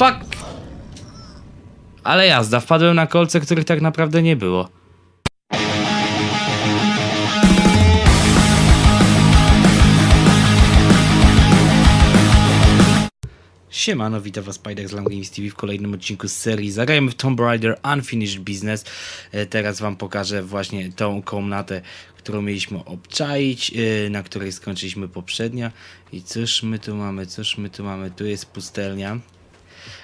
fuck? Ale jazda, wpadłem na kolce, których tak naprawdę nie było. Siemano, witam was Spider z Games TV w kolejnym odcinku z serii Zagrajmy w Tomb Raider Unfinished Business E, Teraz wam pokażę właśnie tą komnatę, którą mieliśmy obczaić, e, na której skończyliśmy poprzednio I cóż my tu mamy, cóż my tu mamy, tu jest pustelnia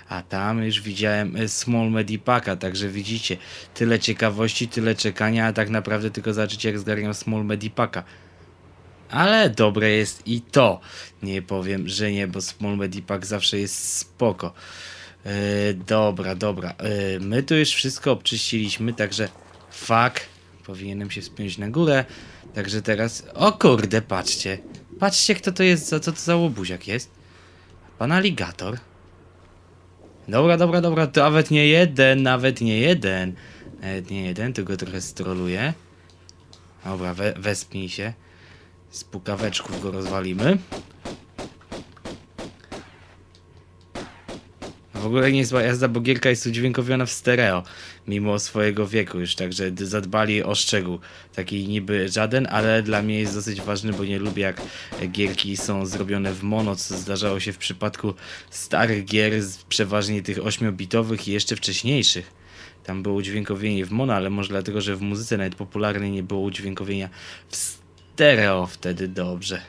a tam już widziałem e, Small Medipaka, także widzicie, tyle ciekawości, tyle czekania, a tak naprawdę tylko zobaczycie jak zgarniam Small Medipaka. Ale dobre jest i to. Nie powiem, że nie, bo Small Medipack zawsze jest spoko. E, dobra, dobra. E, my tu już wszystko obczyściliśmy, także fuck. Powinienem się wspiąć na górę. Także teraz. O kurde, patrzcie. Patrzcie, kto to jest, co to za łobuziak jest. Pan aligator. Dobra, dobra, dobra, to nawet nie jeden, nawet nie jeden. Nawet nie jeden, tylko trochę stroluję. Dobra, we, wespnij się. Z pukaweczków go rozwalimy. W ogóle nie jest zła jazda, bo gierka jest udźwiękowiona w stereo, mimo swojego wieku już, także zadbali o szczegół. Taki niby żaden, ale dla mnie jest dosyć ważny, bo nie lubię jak gierki są zrobione w mono, co zdarzało się w przypadku starych gier, przeważnie tych 8-bitowych i jeszcze wcześniejszych. Tam było udźwiękowienie w mono, ale może dlatego, że w muzyce nawet popularnej nie było udźwiękowienia w stereo wtedy dobrze.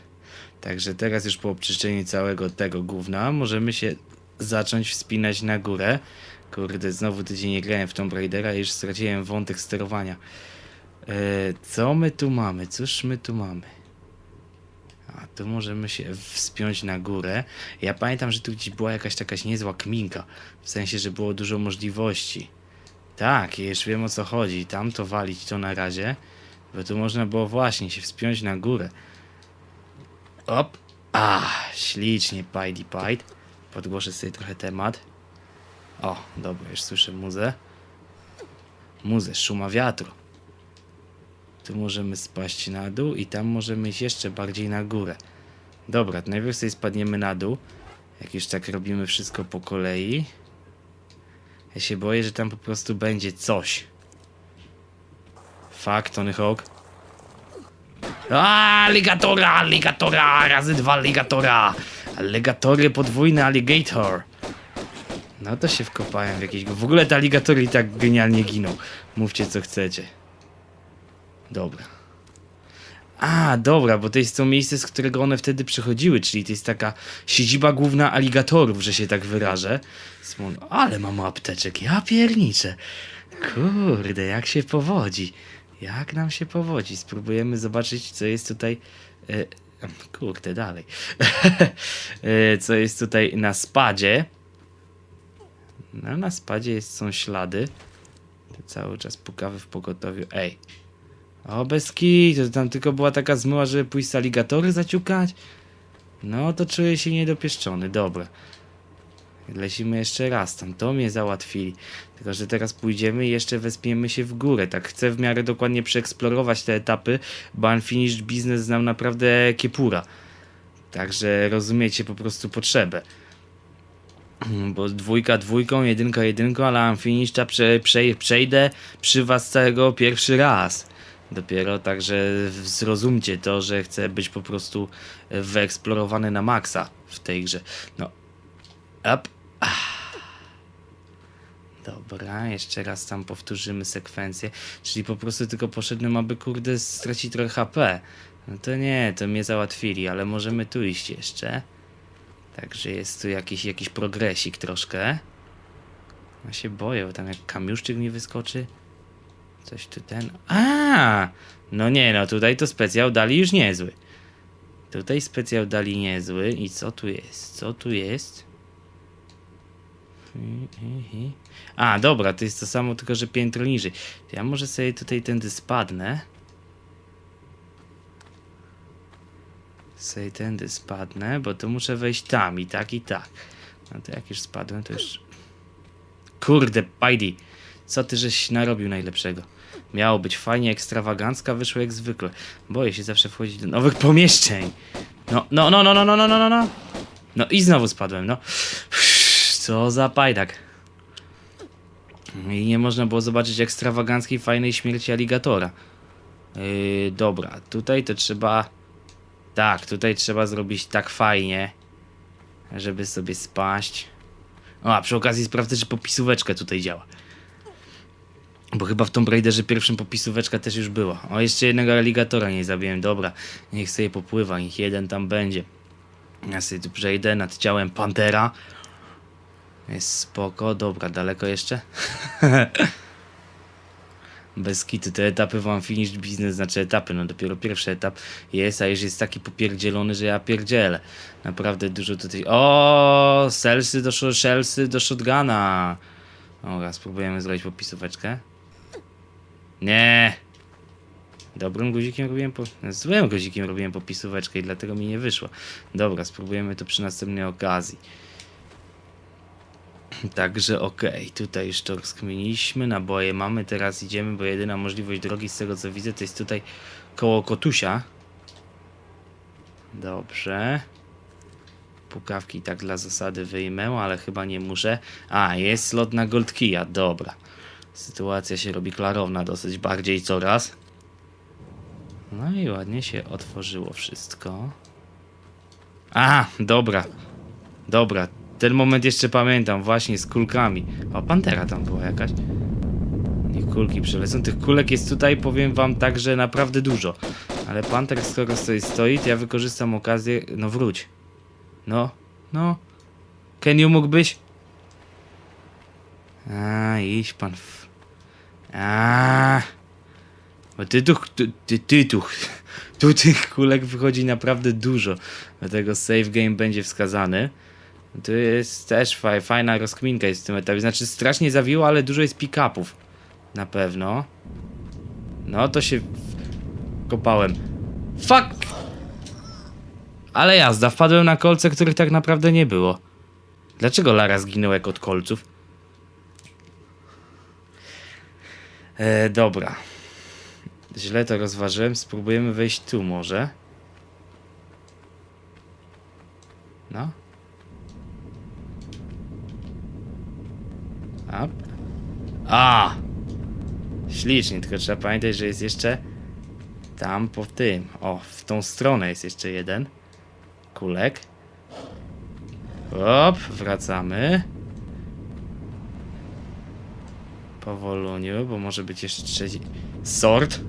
Także teraz już po obczyszczeniu całego tego gówna możemy się zacząć wspinać na górę. Kurde, znowu tydzień nie grałem w Tomb Raidera i już straciłem wątek sterowania. E, co my tu mamy? Cóż my tu mamy? A tu możemy się wspiąć na górę. Ja pamiętam, że tu gdzieś była jakaś taka niezła kminka. W sensie, że było dużo możliwości. Tak, już wiem o co chodzi. Tam to walić to na razie. Bo tu można było właśnie się wspiąć na górę. Op. A, ślicznie, Pidy Pide. Podgłoszę sobie trochę temat. O, dobra, już słyszę muzę. Muzę, szuma wiatru. Tu możemy spaść na dół i tam możemy iść jeszcze bardziej na górę. Dobra, to najpierw sobie spadniemy na dół. Jak już tak robimy wszystko po kolei. Ja się boję, że tam po prostu będzie coś. Fuck, Tony Hawk. A, Alligatora, alligatora, razy dwa alligatora. Alligatory podwójny alligator. No to się wkopałem w jakieś... W ogóle te alligatory i tak genialnie giną. Mówcie co chcecie. Dobra. A, dobra, bo to jest to miejsce, z którego one wtedy przychodziły, czyli to jest taka siedziba główna aligatorów, że się tak wyrażę. Ale mam apteczek, ja pierniczę. Kurde, jak się powodzi. Jak nam się powodzi? Spróbujemy zobaczyć, co jest tutaj. E, kurde, dalej. e, co jest tutaj na spadzie. No, na spadzie jest, są ślady. To cały czas pukawy w pogotowiu. Ej. O, bez to tam tylko była taka zmyła, żeby pójść z aligatory zaciukać? No, to czuję się niedopieszczony. Dobra. Lecimy jeszcze raz tam, to mnie załatwili. Tylko, że teraz pójdziemy i jeszcze wespiemy się w górę. Tak chcę w miarę dokładnie przeeksplorować te etapy, bo Unfinished Business znam naprawdę kiepura. Także rozumiecie po prostu potrzebę. Bo dwójka dwójką, jedynka jedynką, ale Unfinished'a prze, prze, przejdę przy was całego pierwszy raz. Dopiero także zrozumcie to, że chcę być po prostu wyeksplorowany na maksa w tej grze. No, Up. Dobra, jeszcze raz tam powtórzymy sekwencję. Czyli po prostu tylko poszedłem, aby kurde stracić trochę HP. No to nie, to mnie załatwili, ale możemy tu iść jeszcze. Także jest tu jakiś, jakiś progresik troszkę. Ja się boję, bo tam jak kamiuszczyk mi wyskoczy. Coś tu ten. A! No nie, no tutaj to specjał dali już niezły. Tutaj specjał dali niezły. I co tu jest? Co tu jest? A, dobra, to jest to samo, tylko że piętro niżej. Ja może sobie tutaj tędy spadnę. Sobie tędy spadnę, bo to muszę wejść tam i tak i tak. No to jak już spadłem, to już... Kurde, Pajdi, co ty żeś narobił najlepszego? Miało być fajnie, ekstrawagancka, wyszło jak zwykle. Boję się zawsze wchodzić do nowych pomieszczeń. No, no, no, no, no, no, no, no, no, no. No i znowu spadłem, no. Co za pajdak. I nie można było zobaczyć ekstrawaganckiej, fajnej śmierci aligatora. Yy, dobra, tutaj to trzeba... Tak, tutaj trzeba zrobić tak fajnie, żeby sobie spaść. O, a przy okazji sprawdzę, czy popisóweczka tutaj działa. Bo chyba w Tomb Raiderze pierwszym popisóweczka też już była. O, jeszcze jednego aligatora nie zabiłem. Dobra, niech sobie popływa, niech jeden tam będzie. Ja sobie tu przejdę nad ciałem Pantera. Jest spoko, dobra, daleko jeszcze? Bez kitu, te etapy wam finished business, znaczy etapy, no dopiero pierwszy etap jest, a już jest taki popierdzielony, że ja pierdzielę. Naprawdę dużo tutaj... O, selsy do, shellsy do shotguna. Dobra, spróbujemy zrobić popisóweczkę. Nie. Dobrym guzikiem robiłem po... Złym guzikiem robiłem popisóweczkę i dlatego mi nie wyszło. Dobra, spróbujemy to przy następnej okazji. Także okej, tutaj już to rozkminiliśmy, naboje mamy, teraz idziemy, bo jedyna możliwość drogi z tego co widzę to jest tutaj koło Kotusia. Dobrze. Pukawki tak dla zasady wyjmę, ale chyba nie muszę. A, jest slot na Gold Key'a, dobra. Sytuacja się robi klarowna dosyć bardziej coraz. No i ładnie się otworzyło wszystko. A, dobra. Dobra, ten moment jeszcze pamiętam, właśnie z kulkami. O, pantera tam była jakaś. Niech kulki przelecą. Tych kulek jest tutaj, powiem wam tak, że naprawdę dużo. Ale panter skoro stoi, stoi, to ja wykorzystam okazję. No wróć. No, no. Keniu mógłbyś? A, idź pan w... A. Bo ty tu, ty, ty tu, tu tych kulek wychodzi naprawdę dużo. Dlatego save game będzie wskazany. To jest też fa fajna rozkminka jest w tym etapie. Znaczy strasznie zawiło, ale dużo jest pick-upów. Na pewno. No to się kopałem. Fuck! Ale jazda, wpadłem na kolce, których tak naprawdę nie było. Dlaczego Lara zginął jak od kolców? E, dobra. Źle to rozważyłem. Spróbujemy wejść tu może. No. A. A! Ślicznie, tylko trzeba pamiętać, że jest jeszcze tam po tym. O, w tą stronę jest jeszcze jeden. Kulek. Op, wracamy. Powoluniu, bo może być jeszcze trzeci. Sort.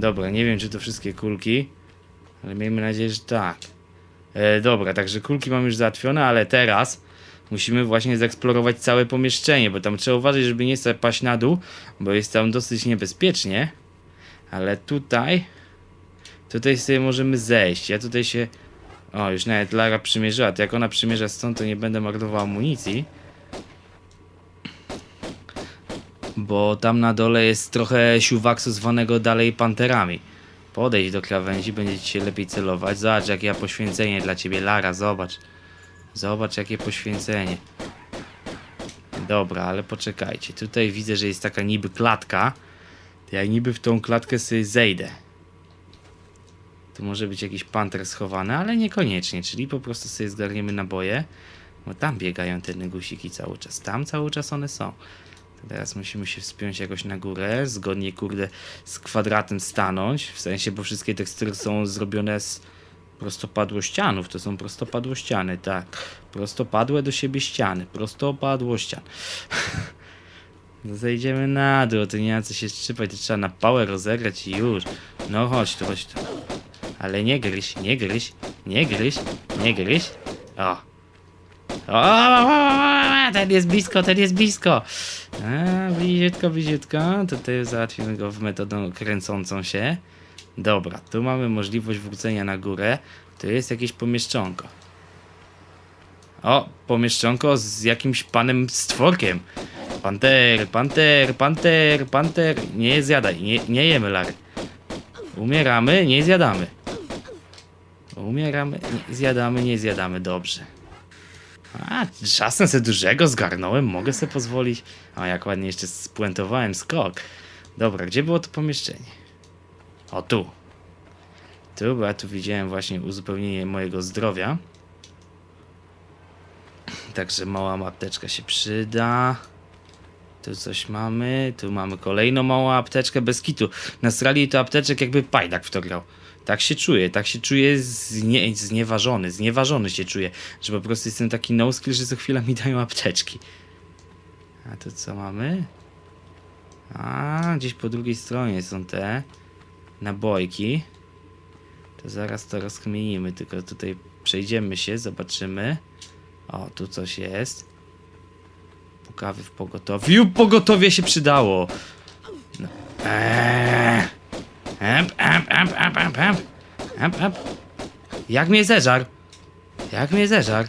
Dobra, nie wiem czy to wszystkie kulki, ale miejmy nadzieję, że tak. E, dobra, także kulki mam już załatwione, ale teraz musimy właśnie zeksplorować całe pomieszczenie, bo tam trzeba uważać, żeby nie paść na dół, bo jest tam dosyć niebezpiecznie. Ale tutaj, tutaj sobie możemy zejść. Ja tutaj się, o już nawet Lara przymierzyła, to jak ona przymierza stąd, to nie będę marnował amunicji. Bo tam na dole jest trochę siuwaksu zwanego dalej panterami. Podejdź do krawędzi, będzie ci się lepiej celować. Zobacz, jakie ja poświęcenie dla ciebie, Lara, zobacz. Zobacz, jakie poświęcenie. Dobra, ale poczekajcie. Tutaj widzę, że jest taka niby klatka. To ja niby w tą klatkę sobie zejdę. Tu może być jakiś panter schowany, ale niekoniecznie. Czyli po prostu sobie zgarniemy naboje. Bo tam biegają te negusiki cały czas. Tam cały czas one są. Teraz musimy się wspiąć jakoś na górę. Zgodnie, kurde, z kwadratem stanąć. W sensie, bo wszystkie tekstury są zrobione z prostopadłościanów. To są prostopadłościany, tak. Prostopadłe do siebie ściany. Prostopadłościan. No zejdziemy na dół, to nie ma co się szczypać, to trzeba na pałę rozegrać i już. No chodź tu, chodź tu. Ale nie gryź, nie gryź, nie gryź, nie gryź. O. O, ten jest blisko, ten jest blisko. A, bliziutko, bliziutko. Tutaj załatwimy go w metodą kręcącą się. Dobra, tu mamy możliwość wrócenia na górę. Tu jest jakieś pomieszczonko. O, pomieszczonko z jakimś panem stworkiem. Panter, panter, panter, panter. Nie zjadaj, nie, nie jemy Lary. Umieramy, nie zjadamy. Umieramy, nie zjadamy, nie zjadamy, dobrze. A, czasem se dużego zgarnąłem, mogę sobie pozwolić. A jak ładnie jeszcze spuentowałem skok. Dobra, gdzie było to pomieszczenie? O, tu. Tu, bo ja tu widziałem właśnie uzupełnienie mojego zdrowia. także mała apteczka się przyda. Tu coś mamy, tu mamy kolejną małą apteczkę bez kitu. Nastrali to apteczek jakby pajdak w to grał. Tak się czuję, tak się czuję znie, znieważony, znieważony się czuję, że po prostu jestem taki no skill, że co chwila mi dają apteczki. A tu co mamy? A, gdzieś po drugiej stronie są te nabojki. To zaraz to rozkmienimy, tylko tutaj przejdziemy się, zobaczymy. O, tu coś jest. Pukawy w pogotowiu. Pogotowie się przydało. No. Eee. Jak mnie zeżarł? Jak mnie zeżarł?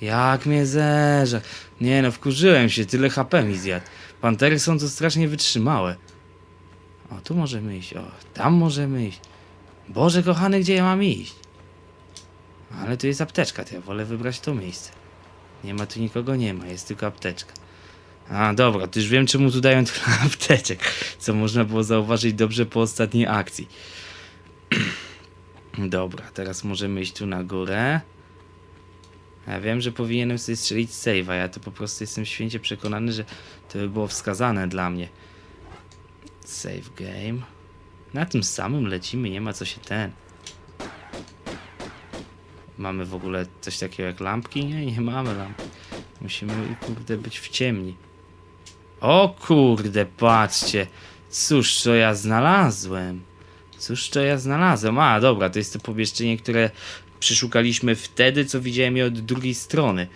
Jak mnie zeżarł? Nie no, wkurzyłem się, tyle HP mi zjadł. Pantery są tu strasznie wytrzymałe. O, tu możemy iść, o, tam możemy iść. Boże kochany, gdzie ja mam iść? Ale tu jest apteczka, to ja wolę wybrać to miejsce. Nie ma tu nikogo, nie ma, jest tylko apteczka. A, dobra, to już wiem czemu tu dają tyle apteczek, co można było zauważyć dobrze po ostatniej akcji. dobra, teraz możemy iść tu na górę. Ja wiem, że powinienem sobie strzelić save'a, ja to po prostu jestem święcie przekonany, że to by było wskazane dla mnie. Save game. Na tym samym lecimy, nie ma co się ten. Mamy w ogóle coś takiego jak lampki? Nie, nie mamy lamp. Musimy, kurde, być w ciemni. O kurde, patrzcie. Cóż to ja znalazłem? Cóż to ja znalazłem? A, dobra, to jest to pomieszczenie, które przeszukaliśmy wtedy, co widziałem je od drugiej strony.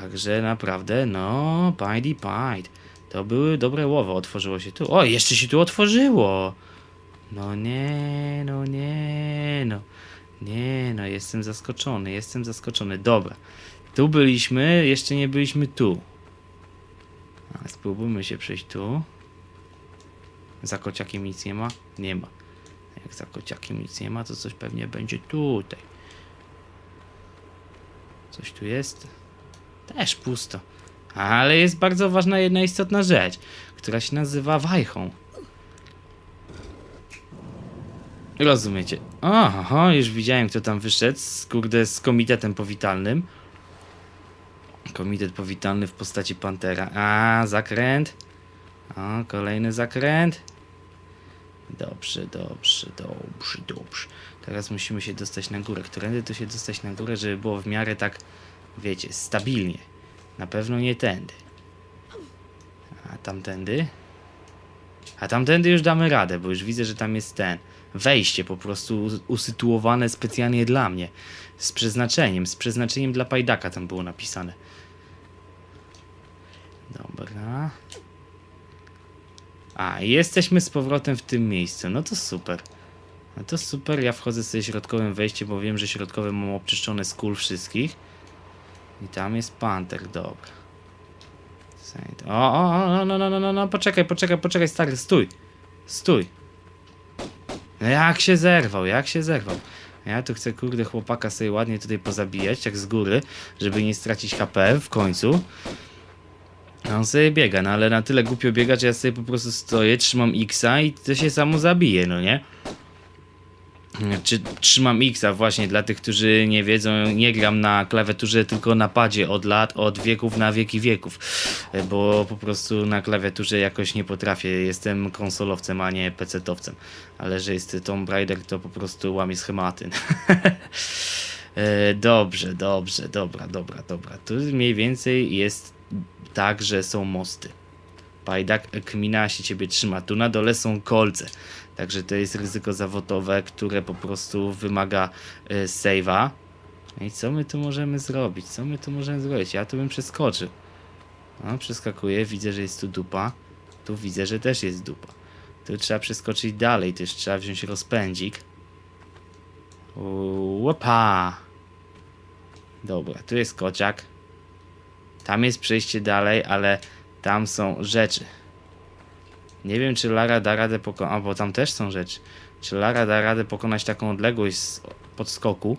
Także naprawdę, no, Pidy Pide. To były dobre łowy, otworzyło się tu. O, jeszcze się tu otworzyło! No nie, no nie, no. Nie, no, jestem zaskoczony, jestem zaskoczony. Dobra. Tu byliśmy, jeszcze nie byliśmy tu. Ale spróbujmy się przejść tu. Za kociakiem nic nie ma? Nie ma. Jak za kociakiem nic nie ma, to coś pewnie będzie tutaj. Coś tu jest? Też pusto. Ale jest bardzo ważna jedna istotna rzecz, która się nazywa wajchą. Rozumiecie. Oho, już widziałem kto tam wyszedł, z, kurde, z komitetem powitalnym. Komitet powitalny w postaci Pantera. A, zakręt. O, kolejny zakręt. Dobrze, dobrze, dobrze, dobrze. Teraz musimy się dostać na górę. Którędy tu się dostać na górę, żeby było w miarę tak, wiecie, stabilnie. Na pewno nie tędy. A tamtędy? A tamtędy już damy radę, bo już widzę, że tam jest ten. Wejście po prostu us- usytuowane specjalnie dla mnie. Z przeznaczeniem, z przeznaczeniem dla pajdaka tam było napisane. Dobra. A, jesteśmy z powrotem w tym miejscu. No to super. No to super, ja wchodzę sobie środkowym wejściem, bo wiem, że środkowe mam obczyszczone z kul wszystkich. I tam jest panter, dobra. O, o, o, no, no, no, no, no, poczekaj, poczekaj, poczekaj, stary, stój. Stój. No jak się zerwał, jak się zerwał. Ja tu chcę, kurde, chłopaka sobie ładnie tutaj pozabijać, jak z góry, żeby nie stracić HP w końcu. A on sobie biega, no ale na tyle głupio biega, że ja sobie po prostu stoję, trzymam X-a i to się samo zabije, no nie? Czy trzymam X-a właśnie dla tych, którzy nie wiedzą, nie gram na klawiaturze, tylko na padzie od lat, od wieków na wieki wieków, bo po prostu na klawiaturze jakoś nie potrafię, jestem konsolowcem, a nie pecetowcem, ale że jest Tomb Raider, to po prostu łamie schematy. E, Dobrze, dobrze, dobra, dobra, dobra. Tu mniej więcej jest tak, że są mosty. Pajdak kmina się ciebie trzyma. Tu na dole są kolce. Także to jest ryzyko zawodowe, które po prostu wymaga y, save'a. No I co my tu możemy zrobić? Co my tu możemy zrobić? Ja tu bym przeskoczył. No, przeskakuję, widzę, że jest tu dupa. Tu widzę, że też jest dupa. Tu trzeba przeskoczyć dalej, też trzeba wziąć rozpędzik. Łopa! Dobra, tu jest kociak. Tam jest przejście dalej, ale tam są rzeczy. Nie wiem, czy Lara da radę pokonać, bo tam też są rzeczy. Czy Lara da radę pokonać taką odległość z podskoku?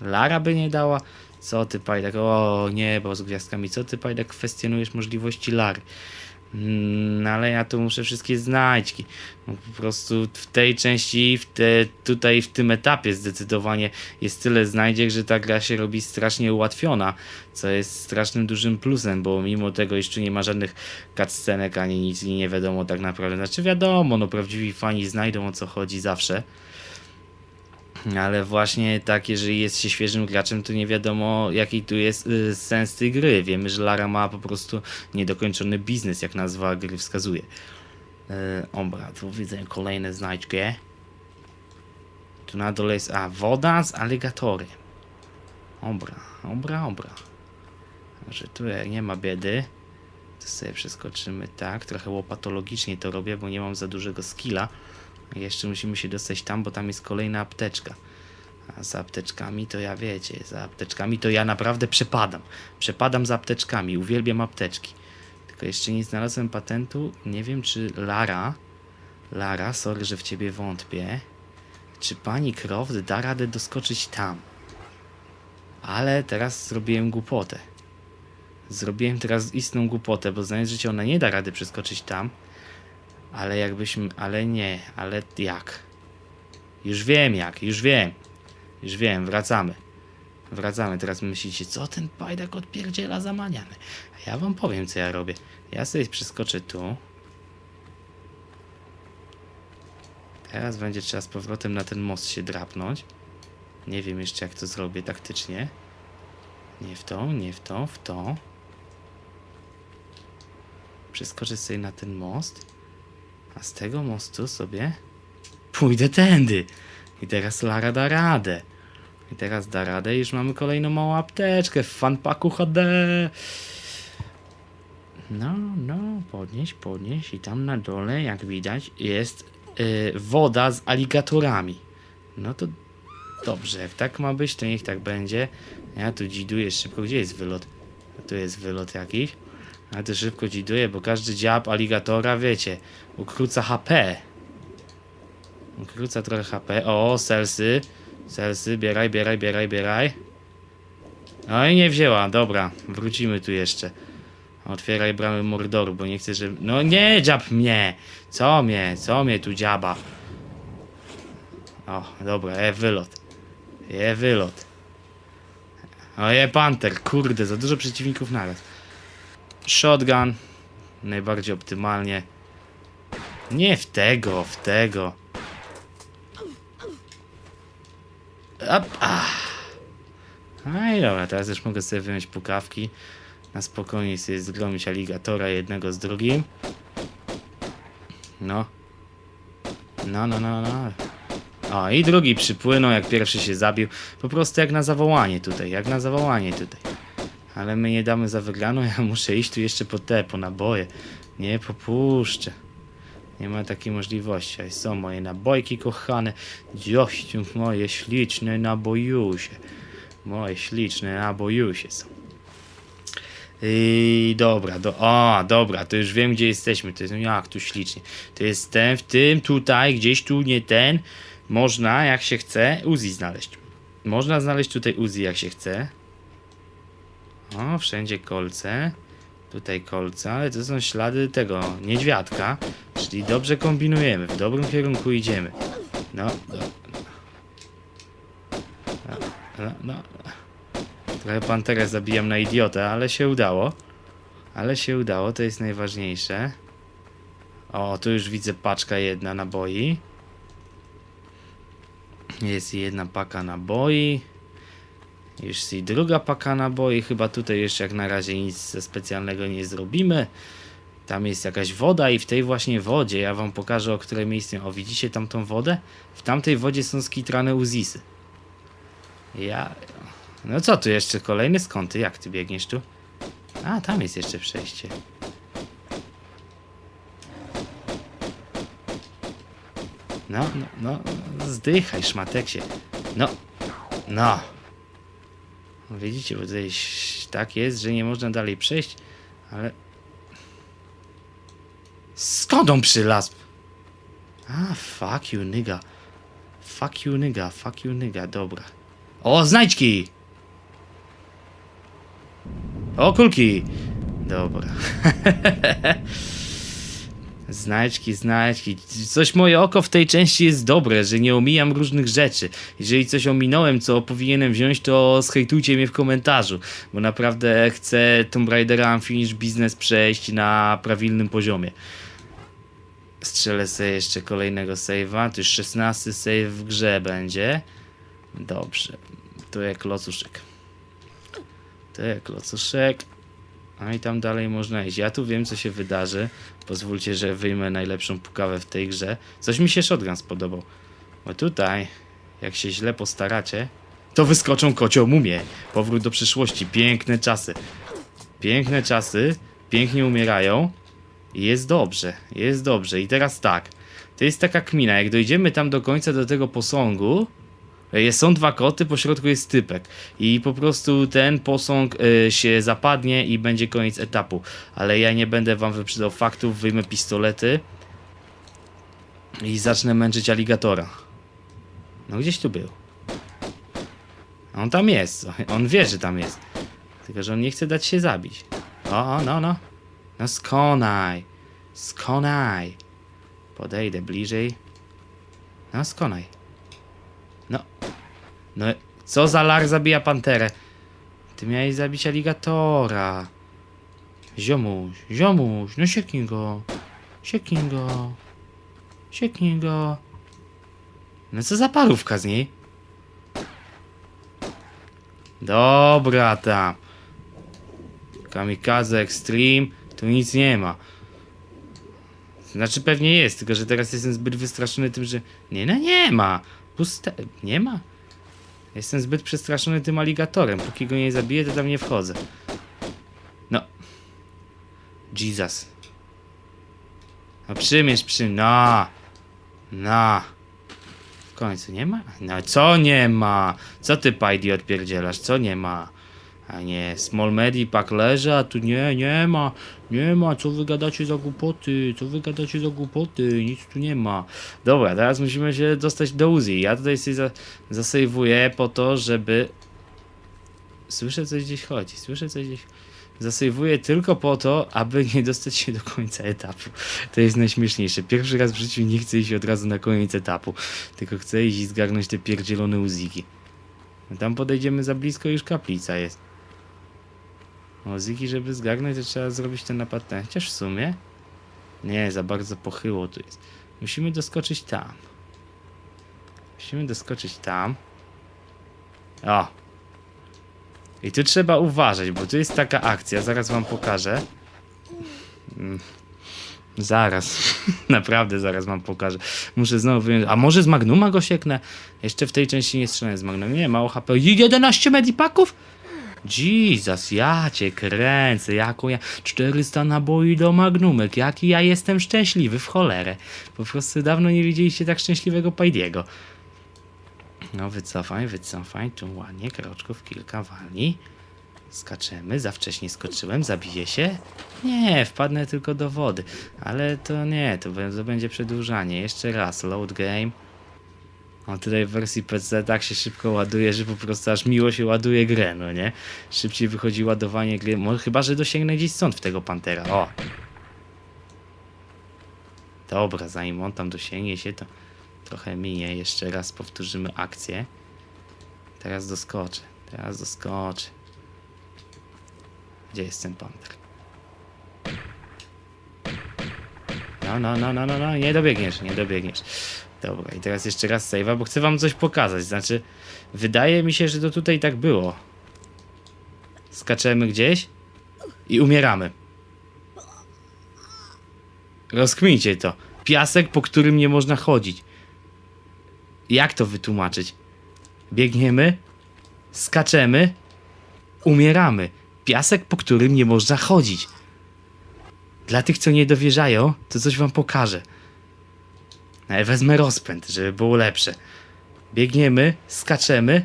Lara by nie dała? Co ty, Pajdak? O nie, bo z gwiazdkami. Co ty, Pajdak, kwestionujesz możliwości Lary? Mm, No ale ja tu muszę wszystkie znajdźki. No, po prostu w tej części, w te, tutaj w tym etapie zdecydowanie jest tyle znajdziek, że ta gra się robi strasznie ułatwiona, co jest strasznym dużym plusem, bo mimo tego jeszcze nie ma żadnych cutscenek ani nic nie wiadomo tak naprawdę. Znaczy wiadomo, no prawdziwi fani znajdą o co chodzi zawsze. Ale właśnie tak, jeżeli jest się świeżym graczem, to nie wiadomo jaki tu jest y, sens tej gry. Wiemy, że Lara ma po prostu niedokończony biznes, jak nazwa gry wskazuje. Yy, obra, tu widzę kolejne znajdźki. Tu na dole jest, a, woda z aligatorem. Obra, obra, obra. Że tu nie ma biedy. To sobie przeskoczymy tak. Trochę łopatologicznie to robię, bo nie mam za dużego skilla. Jeszcze musimy się dostać tam, bo tam jest kolejna apteczka. A za apteczkami to ja wiecie, za apteczkami to ja naprawdę przepadam. Przepadam za apteczkami, uwielbiam apteczki. Tylko jeszcze nie znalazłem patentu. Nie wiem, czy Lara. Lara, sorry, że w ciebie wątpię. Czy pani Croft da radę doskoczyć tam? Ale teraz zrobiłem głupotę. Zrobiłem teraz istną głupotę, bo znając życie, ona nie da rady przeskoczyć tam. Ale jakbyśmy. Ale nie, ale jak? Już wiem jak, już wiem. Już wiem, wracamy. Wracamy, teraz myślicie, co ten pajdak odpierdziela zamaniany. A ja wam powiem, co ja robię. Ja sobie przeskoczę tu. Teraz będzie trzeba z powrotem na ten most się drapnąć. Nie wiem jeszcze, jak to zrobię taktycznie. Nie w to, nie w to, w to. Przeskoczę sobie na ten most. A z tego mostu sobie pójdę tędy. I teraz Lara da radę. I teraz da radę i już mamy kolejną małą apteczkę w fanpaku HD. No, no, podnieś, podnieś i tam na dole, jak widać, jest y, woda z aligatorami. No to dobrze, jak tak ma być, to niech tak będzie. Ja tu dziduję szybko. Gdzie jest wylot? Tu jest wylot jakiś. Ja to szybko dziduję, bo każdy dziab aligatora, wiecie, ukróca HP. Ukróca trochę HP. O, selsy. Selsy, bieraj, bieraj, bieraj, bieraj. No i nie wzięła, dobra. Wrócimy tu jeszcze. Otwieraj bramy Mordoru, bo nie chcę, żeby... No nie, dziab mnie! Co mnie? Co mnie tu dziaba? O, dobra, e, wylot. Je, wylot. O, je, panter, kurde, za dużo przeciwników naraz. Shotgun. Najbardziej optymalnie. Nie w tego, w tego. Up, ah. I dobra, teraz już mogę sobie wyjąć pukawki. Na spokojnie sobie zgromić aligatora jednego z drugim. No. No, no, no, no. O, i drugi przypłynął, jak pierwszy się zabił. Po prostu jak na zawołanie tutaj, jak na zawołanie tutaj. Ale my nie damy za wygraną, ja muszę iść tu jeszcze po te, po naboje. Nie popuszczę. Nie ma takiej możliwości. A są moje nabojki kochane. Dziościu, moje śliczne nabojusie. Moje śliczne nabojusie są. I dobra, do, o, dobra, to już wiem, gdzie jesteśmy. To jest, no jak tu ślicznie. To jest ten, w tym, tutaj, gdzieś tu, nie ten. Można, jak się chce, Uzi znaleźć. Można znaleźć tutaj Uzi, jak się chce. O, wszędzie kolce. Tutaj kolce, ale to są ślady tego niedźwiadka. Czyli dobrze kombinujemy, w dobrym kierunku idziemy. No, no. No, no. Trochę panterę zabijam na idiotę, ale się udało. Ale się udało, to jest najważniejsze. O, tu już widzę paczka jedna naboi. Jest jedna paka naboi. Już i druga paka naboi. Chyba tutaj jeszcze jak na razie nic specjalnego nie zrobimy. Tam jest jakaś woda i w tej właśnie wodzie, ja wam pokażę o której miejscu. O, widzicie tamtą wodę? W tamtej wodzie są skitrane uzisy. Ja... No co tu jeszcze? Kolejne skąty? Jak ty biegniesz tu? A, tam jest jeszcze przejście. No, no, no, zdychaj, szmateksie. No, no. Widzicie, bo tutaj tak jest, że nie można dalej przejść, ale... Skąd on przylazł? A, fuck you, nigga. Fuck you, nigga, fuck you, nigga, dobra. O, znajdźki! O, kulki! Dobra. Znajdźki, znajdźki. Coś moje oko w tej części jest dobre, że nie omijam różnych rzeczy. Jeżeli coś ominąłem, co powinienem wziąć, to zhejtujcie mnie w komentarzu, bo naprawdę chcę Tomb Raidera Unfinished Business przejść na prawilnym poziomie. Strzelę sobie jeszcze kolejnego save'a. To już 16 save w grze będzie. Dobrze. To jak locuszek. To jak locuszek. A i tam dalej można iść. Ja tu wiem, co się wydarzy. Pozwólcie, że wyjmę najlepszą pukawę w tej grze. Coś mi się shotgun spodobał. Bo tutaj, jak się źle postaracie, to wyskoczą kocioł mumie. Powrót do przyszłości. Piękne czasy. Piękne czasy. Pięknie umierają. I Jest dobrze, jest dobrze. I teraz tak. To jest taka kmina. Jak dojdziemy tam do końca do tego posągu, są dwa koty, po środku jest typek. I po prostu ten posąg y, się zapadnie i będzie koniec etapu. Ale ja nie będę wam wyprzedzał faktów, wyjmę pistolety i zacznę męczyć aligatora. No gdzieś tu był. On tam jest. On wie, że tam jest. Tylko, że on nie chce dać się zabić. O, no, no. No skonaj. Skonaj. Podejdę bliżej. No skonaj. No. No, co za lar zabija panterę? Ty miałeś zabić aligatora. Ziomuś, ziomuś, no sieknij go. Sieknij go. Sieknij go. No co za parówka z niej? Dobra tam. Kamikaze Extreme, tu nic nie ma. Znaczy pewnie jest, tylko że teraz jestem zbyt wystraszony tym, że... Nie, no nie ma. Puste... Nie ma. Jestem zbyt przestraszony tym aligatorem. Póki go nie zabiję, to tam nie wchodzę. No. Jesus. No przymierz przy... No. No. W końcu nie ma? No co nie ma? Co ty Pajdi odpierdzielasz? Co nie ma? A nie, Small Medi pak leży, a tu nie, nie ma, nie ma, co wy gadacie za głupoty, co wy gadacie za głupoty, nic tu nie ma. Dobra, teraz musimy się dostać do Uzi. Ja tutaj sobie za, zasejwuję po to, żeby... Słyszę coś gdzieś chodzi, słyszę coś gdzieś... Zasejwuję tylko po to, aby nie dostać się do końca etapu. To jest najśmieszniejsze. Pierwszy raz w życiu nie chcę iść od razu na koniec etapu, tylko chcę iść i zgarnąć te pierdzielone uziki. Tam podejdziemy za blisko, już kaplica jest. O, Ziki, żeby zgarnąć, to trzeba zrobić ten napad ten. Chociaż w sumie... Nie, za bardzo pochyło tu jest. Musimy doskoczyć tam. Musimy doskoczyć tam. O! I tu trzeba uważać, bo tu jest taka akcja, zaraz wam pokażę. Mm. Zaraz, naprawdę zaraz wam pokażę. Muszę znowu wyjąć. A może z Magnuma go sieknę? Jeszcze w tej części nie strzelałem z Magnum. Nie, mało HP. I 11 medipaków? Jesus, ja cię kręcę, jaką ja... 400 naboi do magnumek, jaki ja jestem szczęśliwy, w cholerę. Po prostu dawno nie widzieliście tak szczęśliwego Pajdiego. No wycofaj, wycofaj, tu ładnie, kroczków kilka wali. Skaczemy, za wcześnie skoczyłem, zabiję się? Nie, wpadnę tylko do wody. Ale to nie, to będzie przedłużanie. Jeszcze raz, load game. On tutaj w wersji PC tak się szybko ładuje, że po prostu aż miło się ładuje grę, no nie? Szybciej wychodzi ładowanie gry. Może chyba, że dosięgnę gdzieś stąd w tego Pantera. O! Dobra, zanim on tam dosięgnie się, to trochę minie. Jeszcze raz powtórzymy akcję. Teraz doskoczę. Teraz doskoczę. Gdzie jest ten Panter? No, no, no, no, no, no, nie dobiegniesz, nie dobiegniesz. Dobra, i teraz jeszcze raz save'a, bo chcę wam coś pokazać. Znaczy, wydaje mi się, że to tutaj tak było. Skaczemy gdzieś i umieramy. Rozkmincie to. Piasek, po którym nie można chodzić. Jak to wytłumaczyć? Biegniemy, skaczemy, umieramy. Piasek, po którym nie można chodzić. Dla tych, co nie dowierzają, to coś wam pokażę. Wezmę rozpęd, żeby było lepsze. Biegniemy, skaczemy,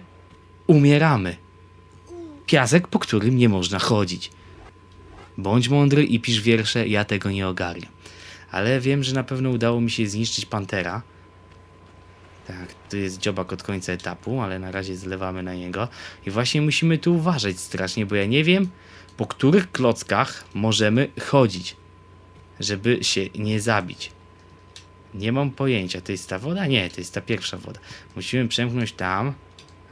umieramy. Piasek, po którym nie można chodzić. Bądź mądry i pisz wiersze, ja tego nie ogarniam. Ale wiem, że na pewno udało mi się zniszczyć Pantera. Tak, tu jest dziobak od końca etapu, ale na razie zlewamy na niego. I właśnie musimy tu uważać strasznie, bo ja nie wiem, po których klockach możemy chodzić. żeby się nie zabić. Nie mam pojęcia, to jest ta woda? Nie, to jest ta pierwsza woda. Musimy przemknąć tam,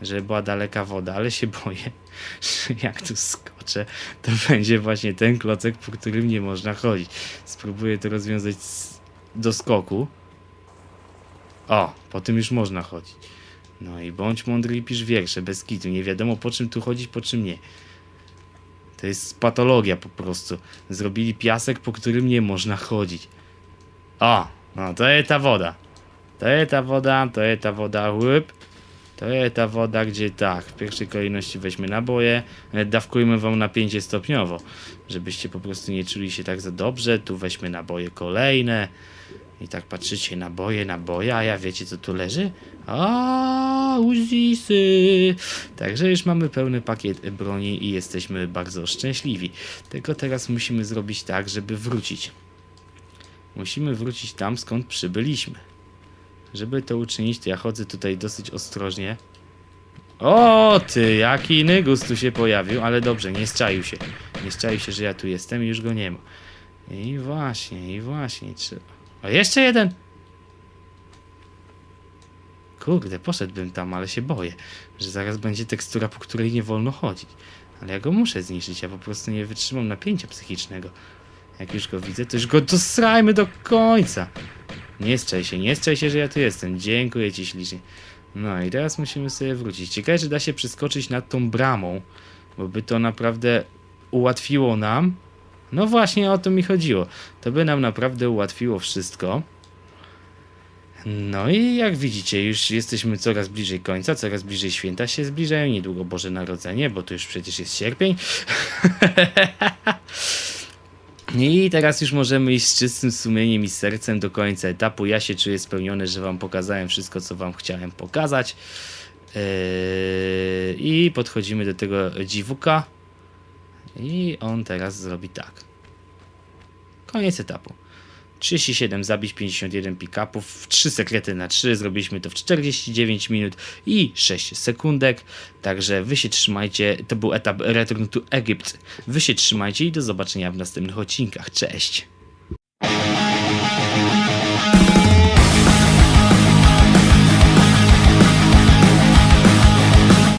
żeby była daleka woda, ale się boję, że jak tu skoczę, to będzie właśnie ten klocek, po którym nie można chodzić. Spróbuję to rozwiązać do skoku. O, po tym już można chodzić. No i bądź mądry i pisz wiersze, bez kitu. Nie wiadomo po czym tu chodzić, po czym nie. To jest patologia po prostu. Zrobili piasek, po którym nie można chodzić. O, no to jest ta woda. To jest ta woda, to jest ta woda, łyp. To jest ta woda, gdzie tak, w pierwszej kolejności weźmy naboje, ale dawkujmy wam napięcie stopniowo, żebyście po prostu nie czuli się tak za dobrze. Tu weźmy naboje kolejne. I tak patrzycie, naboje, naboje, a ja wiecie co tu leży? A, uzisy! Także już mamy pełny pakiet broni i jesteśmy bardzo szczęśliwi. Tylko teraz musimy zrobić tak, żeby wrócić. Musimy wrócić tam, skąd przybyliśmy. Żeby to uczynić, to ja chodzę tutaj dosyć ostrożnie. O, ty, jaki nygus tu się pojawił, ale dobrze, nie zczaił się. Nie zczaił się, że ja tu jestem i już go nie ma. I właśnie, i właśnie, trzeba... O, jeszcze jeden! Kurde, poszedłbym tam, ale się boję, że zaraz będzie tekstura, po której nie wolno chodzić. Ale ja go muszę zniszczyć, ja po prostu nie wytrzymam napięcia psychicznego. Jak już go widzę, to już go dosrajmy do końca. Nie strzaj się, nie strzaj się, że ja tu jestem. Dziękuję ci ślicznie. No i teraz musimy sobie wrócić. Ciekawe, czy da się przeskoczyć nad tą bramą, bo by to naprawdę ułatwiło nam. No właśnie o to mi chodziło. To by nam naprawdę ułatwiło wszystko. No i jak widzicie, już jesteśmy coraz bliżej końca, coraz bliżej święta się zbliżają. Niedługo Boże Narodzenie, bo to już przecież jest sierpień. I teraz już możemy iść z czystym sumieniem i sercem do końca etapu. Ja się czuję spełniony, że Wam pokazałem wszystko, co Wam chciałem pokazać. Yy, I podchodzimy do tego dziwuka. I on teraz zrobi tak. Koniec etapu. 37 zabić, 51 pick-upów, 3 sekrety na 3, zrobiliśmy to w 49 minut i 6 sekundek, także wy się trzymajcie, to był etap Return to Egypt, wy się trzymajcie i do zobaczenia w następnych odcinkach, cześć!